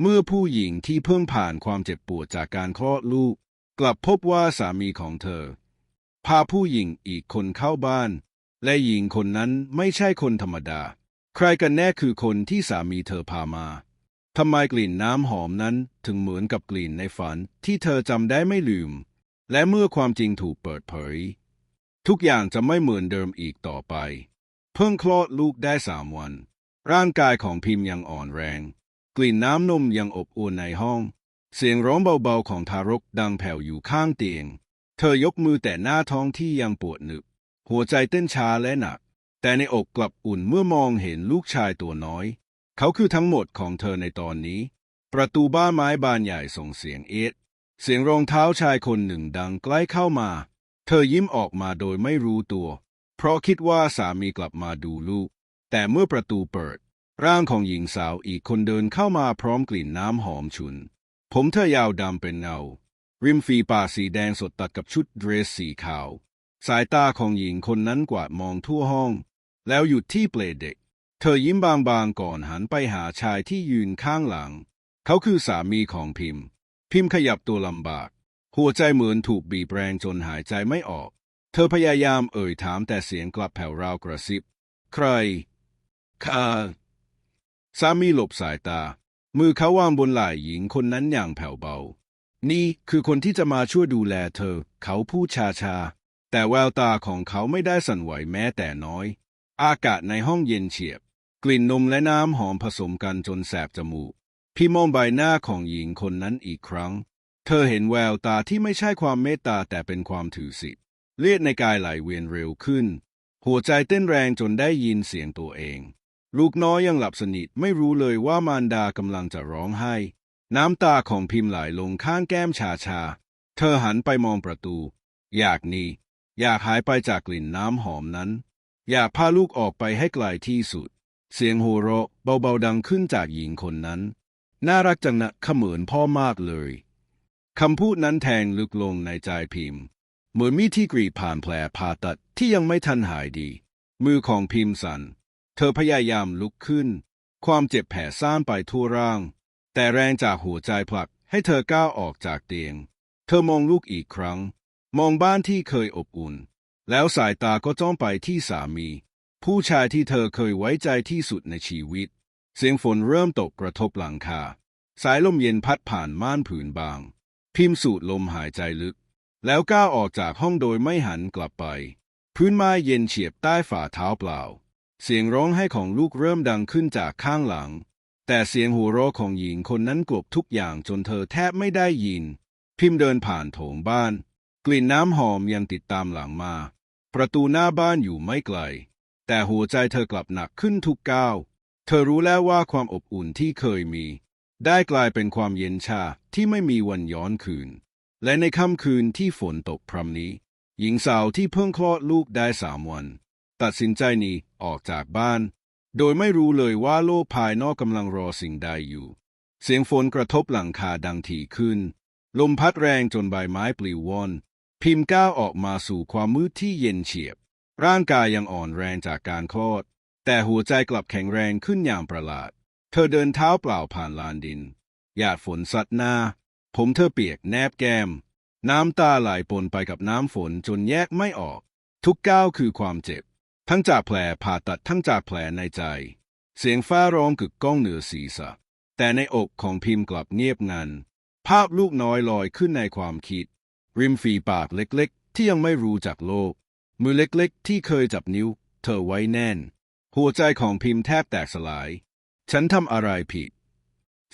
เมื่อผู้หญิงที่เพิ่งผ่านความเจ็บปวดจากการคลอดลูก กลับพบว่าสามีของเธอ พาผู้หญิงอีกคนเข้าบ้าน และหญิงคนนั้นไม่ใช่คนธรรมดา ใครกันแน่คือคนที่สามีเธอพามาทำไมกลิ่นน้ำหอมนั้นถึงเหมือนกับกลิ่นในฝันที่เธอจำได้ไม่ลืม และเมื่อความจริงถูกเปิดเผย ทุกอย่างจะไม่เหมือนเดิมอีกต่อไป เพิ่งคลอดลูกได้สามวัน ร่างกายของพิมพ์ยังอ่อนแรง กลิ่นน้ำนมยังอบอุ่นในห้อง เสียงร้องเบาๆของทารกดังแผ่วอยู่ข้างเตียง เธอยกมือแต่หน้าท้องที่ยังปวดหนึบ หัวใจเต้นช้าและหนัก แต่ในอกกลับอุ่นเมื่อมองเห็นลูกชายตัวน้อย เขาคือทั้งหมดของเธอในตอนนี้ ประตูบ้านไม้บานใหญ่ส่งเสียงเอ็ดเสียงรองเท้าชายคนหนึ่งดังใกล้เข้ามา เธอยิ้มออกมาโดยไม่รู้ตัว เพราะคิดว่าสามีกลับมาดูลูก แต่เมื่อประตูเปิด ร่างของหญิงสาวอีกคนเดินเข้ามาพร้อมกลิ่นน้ำหอมฉุน ผมเธอยาวดำเป็นเงา ริมฝีปากสีแดงสดตัดกับชุดเดรสสีขาว สายตาของหญิงคนนั้นกวาดมองทั่วห้อง แล้วหยุดที่เปลเด็ก เธอยิ้มบางๆก่อนหันไปหาชายที่ยืนข้างหลัง เขาคือสามีของพิมพ์ พิมพ์ขยับตัวลำบาก หัวใจเหมือนถูกบีบแรงจนหายใจไม่ออก เธอพยายามเอ่ยถามแต่เสียงกลับแผ่วราวกระซิบ ใครข้า สามีหลบสายตา มือเขาวางบนไหล่หญิงคนนั้นอย่างแผ่วเบา นี่คือคนที่จะมาช่วยดูแลเธอ เขาพูดชาๆแต่แววตาของเขาไม่ได้สั่นไหวแม้แต่น้อย อากาศในห้องเย็นเฉียบ กลิ่นนมและน้ำหอมผสมกันจนแสบจมูก พี่มองใบหน้าของหญิงคนนั้นอีกครั้ง เธอเห็นแววตาที่ไม่ใช่ความเมตตาแต่เป็นความถือสิทธิ์เลือดในกายไหลเวียนเร็วขึ้น หัวใจเต้นแรงจนได้ยินเสียงตัวเอง ลูกน้อยยังหลับสนิทไม่รู้เลยว่ามารดากำลังจะร้องไห้ น้ำตาของพิมพ์ไหลลงข้างแก้มชาชา เธอหันไปมองประตู อยากหนีอยากหายไปจากกลิ่นน้ำหอมนั้น อยากพาลูกออกไปให้ไกลที่สุด เสียงโหเราะเบาๆดังขึ้นจากหญิงคนนั้น น่ารักจังนะเขมือนพ่อมากเลยคำพูดนั้นแทงลึกลงในใจพิมพ์ เหมือนมีที่กรีดผ่านแผลผ่าตัดที่ยังไม่ทันหายดี มือของพิมพ์สั่น เธอพยายามลุกขึ้น ความเจ็บแผลซ่านไปทั่วร่าง แต่แรงจากหัวใจผลักให้เธอก้าวออกจากเตียง เธอมองลูกอีกครั้ง มองบ้านที่เคยอบอุ่น แล้วสายตาก็จ้องไปที่สามี ผู้ชายที่เธอเคยไว้ใจที่สุดในชีวิต เสียงฝนเริ่มตกกระทบหลังคา สายลมเย็นพัดผ่านม่านผืนบาง พิมพ์สูดลมหายใจลึก แล้วก้าวออกจากห้องโดยไม่หันกลับไป พื้นไม้เย็นเฉียบใต้ฝ่าเท้าเปล่า เสียงร้องไห้ของลูกเริ่มดังขึ้นจากข้างหลัง แต่เสียงหัวเราะของหญิงคนนั้นกลบทุกอย่างจนเธอแทบไม่ได้ยิน พิมพ์เดินผ่านโถงบ้าน กลิ่นน้ำหอมยังติดตามหลังมา ประตูหน้าบ้านอยู่ไม่ไกล แต่หัวใจเธอกลับหนักขึ้นทุกก้าว เธอรู้แล้วว่าความอบอุ่นที่เคยมี ได้กลายเป็นความเย็นชาที่ไม่มีวันย้อนคืน และในค่ำคืนที่ฝนตกพรำนี้ หญิงสาวที่เพิ่งคลอดลูกได้สามวัน ตัดสินใจหนีออกจากบ้าน โดยไม่รู้เลยว่าโลกภายนอกกำลังรอสิ่งใดอยู่ เสียงฝนกระทบหลังคาดังถี่ขึ้น ลมพัดแรงจนใบไม้ปลิวว่อนพิมพ์ก้าวออกมาสู่ความมืดที่เย็นเฉียบ ร่างกายยังอ่อนแรงจากการคลอด แต่หัวใจกลับแข็งแรงขึ้นอย่างประหลาด เธอเดินเท้าเปล่าผ่านลานดิน หยาดฝนซัดหน้า ผมเธอเปียกแนบแก้ม น้ำตาไหลปนไปกับน้ำฝนจนแยกไม่ออก ทุกก้าวคือความเจ็บ ทั้งจากแผลผ่าตัดทั้งจากแผลในใจ เสียงฟ้าร้องกึกก้องเหนือศีรษะ แต่ในอกของพิมพ์กลับเงียบงัน ภาพลูกน้อยลอยขึ้นในความคิด ริมฝีปากเล็กๆ ที่ยังไม่รู้จักโลก มือเล็กๆ ที่เคยจับนิ้ว เธอไว้แน่น หัวใจของพิมพ์แทบแตกสลาย ฉันทำอะไรผิด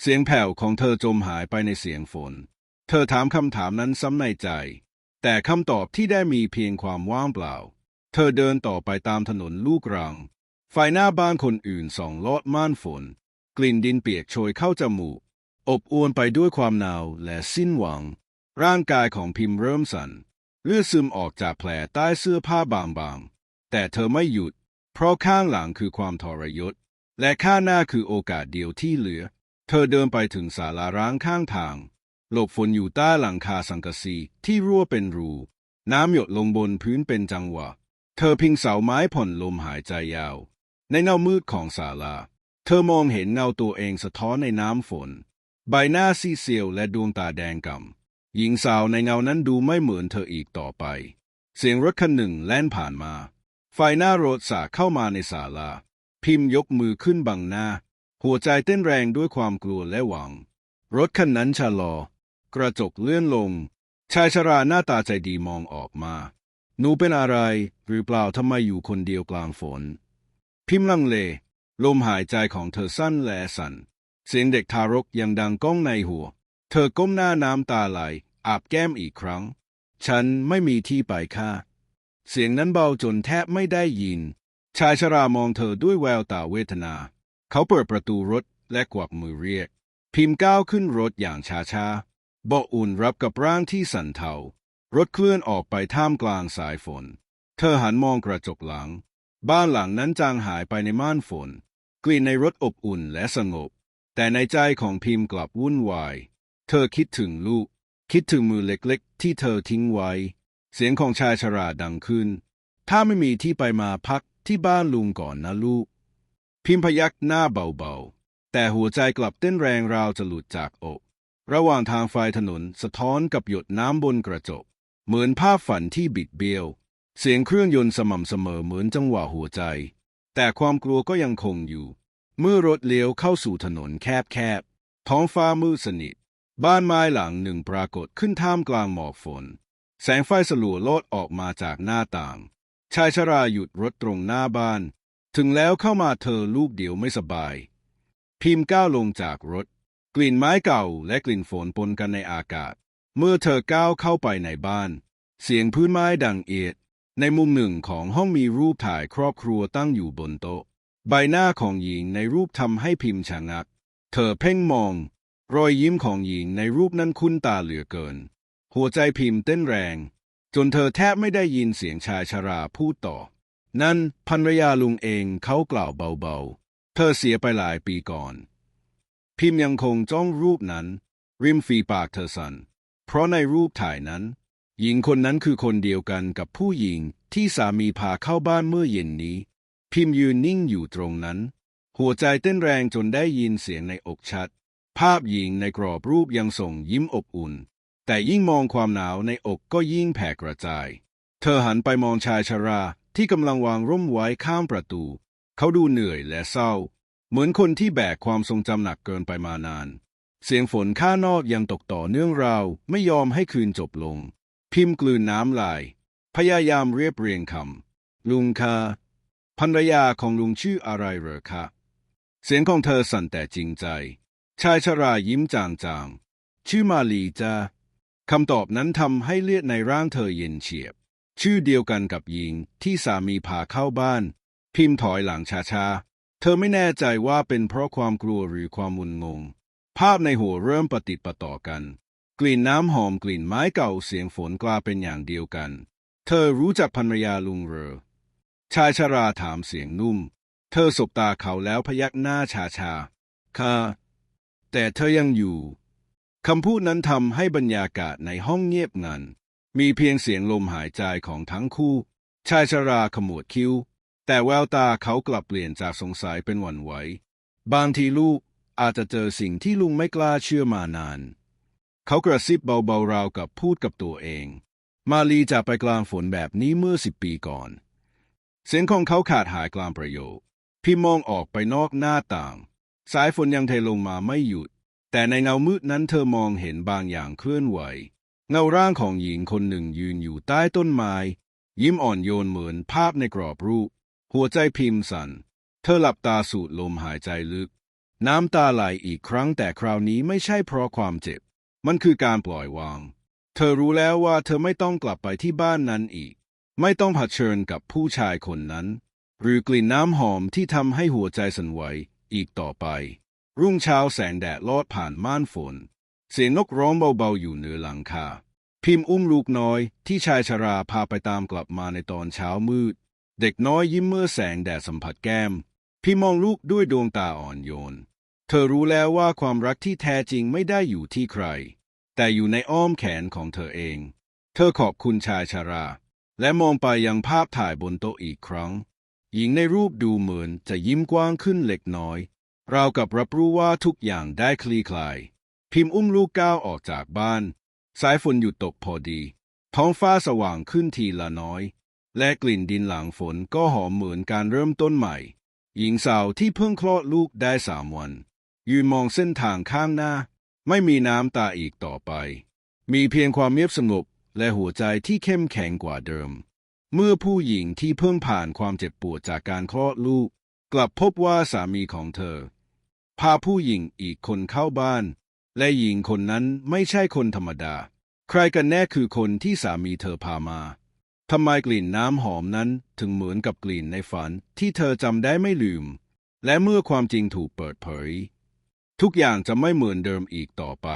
เสียงแผ่วของเธอจมหายไปในเสียงฝน เธอถามคำถามนั้นซ้ำในใจ แต่คำตอบที่ได้มีเพียงความว่างเปล่า เธอเดินต่อไปตามถนนลูกรังไฟหน้าบ้านคนอื่นส่องลอดม่านฝน กลิ่นดินเปียกโชยเข้าจมูก อบอวนไปด้วยความหนาวและสิ้นหวัง ร่างกายของพิมพ์เริ่มสั่นเลือดซึมออกจากแผลใต้เสื้อผ้าบางๆ แต่เธอไม่หยุด เพราะข้างหลังคือความทรยศ และข้างหน้าคือโอกาสเดียวที่เหลือ เธอเดินไปถึงศาลาร้างข้างทาง หลบฝนอยู่ใต้หลังคาสังกะสีที่รั่วเป็นรู น้ำหยดลงบนพื้นเป็นจังหวะ เธอพิงเสาไม้ผ่อนลมหายใจยาว ในเงามืดของศาลา เธอมองเห็นเงาตัวเองสะท้อนในน้ำฝน ใบหน้าซีเซียวและดวงตาแดงกำหญิงสาวในเงานั้นดูไม่เหมือนเธออีกต่อไป เสียงรถคันหนึ่งแล่นผ่านมาไฟหน้ารถสาเข้ามาในศาลา พิมพ์ยกมือขึ้นบังหน้า หัวใจเต้นแรงด้วยความกลัวและหวัง รถคันนั้นชะลอ กระจกเลื่อนลง ชายชราหน้าตาใจดีมองออกมา หนูเป็นอะไร หรือเปล่าทำไมอยู่คนเดียวกลางฝน พิมพ์ลังเล ลมหายใจของเธอสั้นและสั่น เสียงเด็กทารกยังดังก้องในหัว เธอก้มหน้าน้ำตาไหล อาบแก้มอีกครั้ง ฉันไม่มีที่ไปค่ะ เสียงนั้นเบาจนแทบไม่ได้ยิน ชายชรามองเธอด้วยแววตาเวทนา เขาเปิดประตูรถและกวักมือเรียก พิมพ์ก้าวขึ้นรถอย่างช้าๆเบาอุ่นรับกับร่างที่สั่นเทา รถเคลื่อนออกไปท่ามกลางสายฝน เธอหันมองกระจกหลัง บ้านหลังนั้นจางหายไปในม่านฝน กลิ่นในรถอบอุ่นและสงบ แต่ในใจของพิมพ์กลับวุ่นวาย เธอคิดถึงลูก คิดถึงมือเล็กๆ ที่เธอทิ้งไว้ เสียงของชายชราดังขึ้น ถ้าไม่มีที่ไปมาพักที่บ้านลุงก่อนนะลูก พิมพ์พยักหน้าเบาๆ แต่หัวใจกลับเต้นแรงราวจะหลุดจากอก ระหว่างทางไฟถนนสะท้อนกับหยดน้ำบนกระจก เหมือนภาพฝันที่บิดเบี้ยว เสียงเครื่องยนต์สม่ำเสมอเหมือนจังหวะหัวใจ แต่ความกลัวก็ยังคงอยู่ เมื่อรถเลี้ยวเข้าสู่ถนนแคบๆ ท้องฟ้ามืดสนิท บ้านไม้หลังหนึ่งปรากฏขึ้นท่ามกลางหมอกฝน แสงไฟสลัวโลดออกมาจากหน้าต่าง ชายชราหยุดรถตรงหน้าบ้าน ถึงแล้วเข้ามาเธอลูกเดียวไม่สบาย พิมพ์ก้าวลงจากรถ กลิ่นไม้เก่าและกลิ่นฝนปนกันในอากาศ เมื่อเธอก้าวเข้าไปในบ้าน เสียงพื้นไม้ดังเอียด ในมุมหนึ่งของห้องมีรูปถ่ายครอบครัวตั้งอยู่บนโต๊ะ ใบหน้าของหญิงในรูปทำให้พิมพ์ชะงัก เธอเพ่งมอง รอยยิ้มของหญิงในรูปนั้นคุ้นตาเหลือเกิน หัวใจพิมพ์เต้นแรง จนเธอแทบไม่ได้ยินเสียงชายชราพูดต่อ นั่นภรรยาลุงเองเขากล่าวเบาๆ เธอเสียไปหลายปีก่อน พิมพ์ยังคงจ้องรูปนั้น ริมฝีปากเธอสัน่น เพราะในรูปถ่ายนั้น หญิงคนนั้นคือคนเดียวกันกับผู้หญิงที่สามีพาเข้าบ้านเมื่อเย็นนี้ พิมพ์ยืนนิ่งอยู่ตรงนั้น หัวใจเต้นแรงจนได้ยินเสียงในอกชัด ภาพหญิงในกรอบรูปยังส่งยิ้มอบอุ่น แต่ยิ่งมองความหนาวในอกก็ยิ่งแผ่กระจาย เธอหันไปมองชายชราที่กำลังวางร่มไว้ข้ามประตู เขาดูเหนื่อยและเศร้า เหมือนคนที่แบกความทรงจำหนักเกินไปมานาน เสียงฝนข้างนอกยังตกต่อเนื่องราว ไม่ยอมให้คืนจบลง พิมพ์กลืนน้ำลาย พยายามเรียบเรียงคำลุงคะภรรยาของลุงชื่ออะไรเหรอคะ เสียงของเธอสั่นแต่จริงใจ ชายชรายิ้มจางๆ ชื่อมาลีจ้าคำตอบนั้นทำให้เลือดในร่างเธอเย็นเฉียบ ชื่อเดียวกันกับหญิงที่สามีพาเข้าบ้าน พิมพ์ถอยหลังช้าๆ เธอไม่แน่ใจว่าเป็นเพราะความกลัวหรือความมุนงง ภาพในหัวเริ่มปฏิปต่อกัน กลิ่นน้ำหอมกลิ่นไม้เก่าเสียงฝนกลาเป็นอย่างเดียวกัน เธอรู้จักภรรยาลุงเรอ ชายชราถามเสียงนุ่ม เธอสบตาเขาแล้วพยักหน้าชาชาๆค่ะ แต่เธอยังอยู่คำพูดนั้นทำให้บรรยากาศในห้องเงียบงัน มีเพียงเสียงลมหายใจของทั้งคู่ ชายชราขมวดคิ้ว แต่แววตาเขากลับเปลี่ยนจากสงสัยเป็นหวั่นไหว บางทีลูก อาจจะเจอสิ่งที่ลุงไม่กล้าเชื่อมานาน เขากระซิบเบาๆราวกับพูดกับตัวเอง มาลีจากไปกลางฝนแบบนี้เมื่อสิบปีก่อน เสียงของเขาขาดหายกลางประโยค พี่มองออกไปนอกหน้าต่าง สายฝนยังเทลงมาไม่หยุด แต่ในเงามืดนั้นเธอมองเห็นบางอย่างเคลื่อนไหว เงาร่างของหญิงคนหนึ่งยืนอยู่ใต้ต้นไม้ ยิ้มอ่อนโยนเหมือนภาพในกรอบรูป หัวใจพิมพ์สั่น เธอหลับตาสูดลมหายใจลึก น้ำตาไหลอีกครั้งแต่คราวนี้ไม่ใช่เพราะความเจ็บ มันคือการปล่อยวาง เธอรู้แล้วว่าเธอไม่ต้องกลับไปที่บ้านนั้นอีก ไม่ต้องเผชิญกับผู้ชายคนนั้น หรือกลิ่นน้ำหอมที่ทำให้หัวใจสั่นไหวอีกต่อไป รุ่งเช้าแสงแดดลอดผ่านม่านฝน เสียงนกร้องเบาๆอยู่เหนือหลังคา พิมพ์อุ้มลูกน้อยที่ชายชราพาไปตามกลับมาในตอนเช้ามืด เด็กน้อยยิ้มเมื่อแสงแดดสัมผัสแก้ม พี่มองลูกด้วยดวงตาอ่อนโยน เธอรู้แล้วว่าความรักที่แท้จริงไม่ได้อยู่ที่ใคร แต่อยู่ในอ้อมแขนของเธอเอง เธอขอบคุณชายชรา และมองไปยังภาพถ่ายบนโต๊ะอีกครั้ง หญิงในรูปดูเหมือนจะยิ้มกว้างขึ้นเล็กน้อย ราวกับรับรู้ว่าทุกอย่างได้คลี่คลาย พิมพ์อุ้มลูกก้าวออกจากบ้าน สายฝนหยุดตกพอดี ท้องฟ้าสว่างขึ้นทีละน้อย และกลิ่นดินหลังฝนก็หอมเหมือนการเริ่มต้นใหม่ หญิงสาวที่เพิ่งคลอดลูกได้สามวัน ยืนมองเส้นทางข้างหน้า ไม่มีน้ำตาอีกต่อไป มีเพียงความเงียบสงบและหัวใจที่เข้มแข็งกว่าเดิม เมื่อผู้หญิงที่เพิ่งผ่านความเจ็บปวดจากการคลอดลูก กลับพบว่าสามีของเธอ พาผู้หญิงอีกคนเข้าบ้าน และหญิงคนนั้นไม่ใช่คนธรรมดา ใครกันแน่คือคนที่สามีเธอพามาทำไมกลิ่นน้ำหอมนั้นถึงเหมือนกับกลิ่นในฝันที่เธอจำได้ไม่ลืม และเมื่อความจริงถูกเปิดเผย ทุกอย่างจะไม่เหมือนเดิมอีกต่อไป